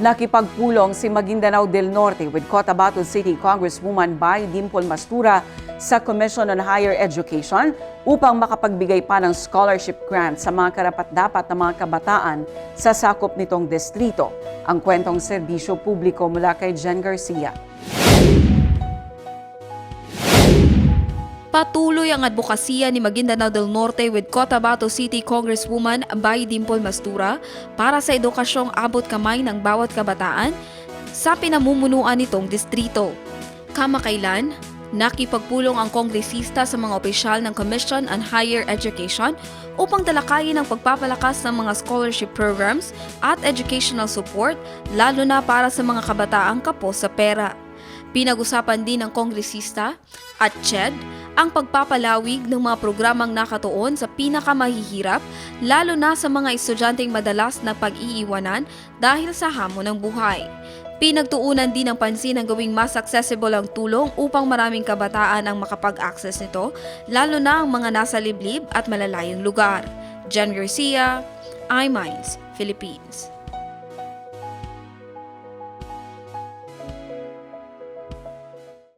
Nakipagpulong si Maguindanao del Norte with Cotabato City Congresswoman Bay Dimple Mastura sa Commission on Higher Education upang makapagbigay pa ng scholarship grant sa mga karapat-dapat na mga kabataan sa sakop nitong distrito. Ang kwentong serbisyo publiko mula kay Jen Garcia. Patuloy ang advokasya ni Maguindanao del Norte with Cotabato City Congresswoman Bay Dimple Mastura para sa edukasyong abot kamay ng bawat kabataan sa pinamumunuan nitong distrito. Kamakailan, nakipagpulong ang kongresista sa mga opisyal ng Commission on Higher Education upang talakayin ang pagpapalakas ng mga scholarship programs at educational support lalo na para sa mga kabataang kapos sa pera. Pinag-usapan din ng kongresista at CHED ang pagpapalawig ng mga programang nakatuon sa pinakamahihirap lalo na sa mga estudyanteng madalas na pag-iiwanan dahil sa hamon ng buhay. Pinagtuunan din ng pansin ang gawing mas accessible ang tulong upang maraming kabataan ang makapag-access nito, lalo na ang mga nasa liblib at malalayong lugar. Jan Garcia, iMinds, Philippines.